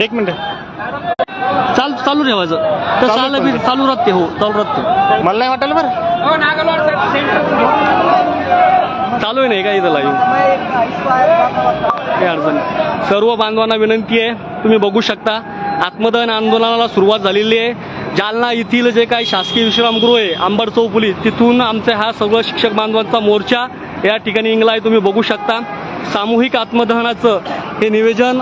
एक मिनिट. चाल चालू ठेवायचं. तर चालू चाललं बी. चालू राहते हो चालू राहते. मला नाही वाटेल बरं. चालू आहे नाही का इथं लाईव्ह काही अडचण नाही. सर्व बांधवांना विनंती आहे तुम्ही बघू शकता. आत्मदहन आंदोलनाला सुरुवात झालेली आहे. जालना येथील जे काही शासकीय विश्रामगृह आहे आंबड चौफुली तिथून आमचा हा सर्व शिक्षक बांधवांचा मोर्चा या ठिकाणी इंगला आहे तुम्ही बघू शकता. सामूहिक आत्मदहनाचं हे निवेदन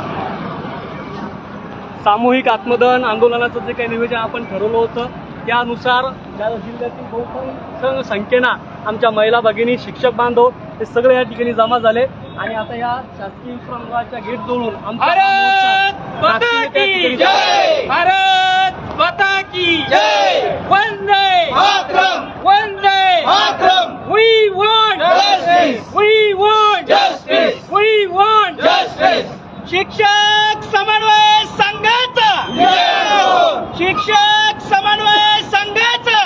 सामूहिक आत्मदहन आंदोलनाचं जे काही नियोजन आपण ठरवलं होतं त्यानुसार या जिल्ह्यातील बहुसंख्य संख्येनं आमच्या महिला भगिनी शिक्षक बांधव हे सगळे या ठिकाणी जमा झाले. आणि आता या शासकीय विश्रामगृहाच्या गेट जवळून आमचा मोर्चा शासकीय त्या ठिकाणी भारत शिक्षक समन्वय संघाचा. शिक्षक समन्वय संघाचा.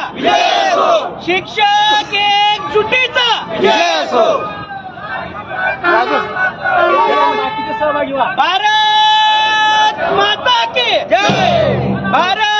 शिक्षक एकजुटीचा. बाकीचे सहभागी भारत माता की भारत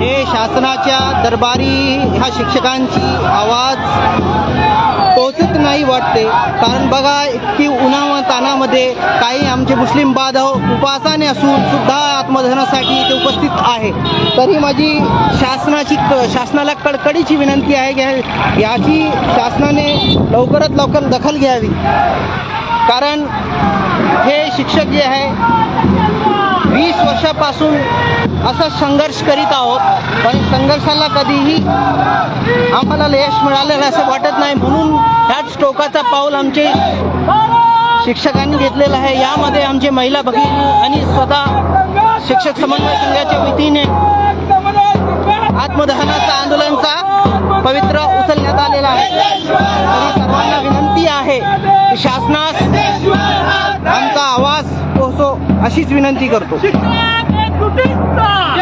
हे शासनाच्या दरबारी ह्या शिक्षकांची आवाज पोहोचत नाही वाटते. कारण बघा इतकी उन्हाव तानामध्ये काही आमचे मुस्लिम बांधव उपासाने असून सुद्धा आत्मधनासाठी ते उपस्थित आहे. तरी माझी शासनाची क- शासनाला कडकडीची विनंती आहे की याची शासनाने लवकरात लवकर दखल घ्यावी. कारण हे शिक्षक जे आहे वीस वर्षापासून असा संघर्ष करीत आहोत पण संघर्षाला कधीही आम्हाला यश मिळालेलं असं वाटत नाही. म्हणून ह्याच टोकाचा पाऊल आमचे शिक्षकांनी घेतलेलं आहे. यामध्ये आमचे महिला भगिनी आणि स्वतः शिक्षक समन्वय संघाच्या वतीने आत्मदहनाचा आंदोलनचा पवित्र उचलण्यात आलेला आहे. तरी सर्वांना विनंती आहे की शासनास आमचा आवाज पोहोचो अशीच विनंती करतो. शिक्षक एकजुटीचा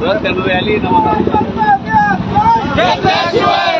Lâmpada ali, não. Reflete o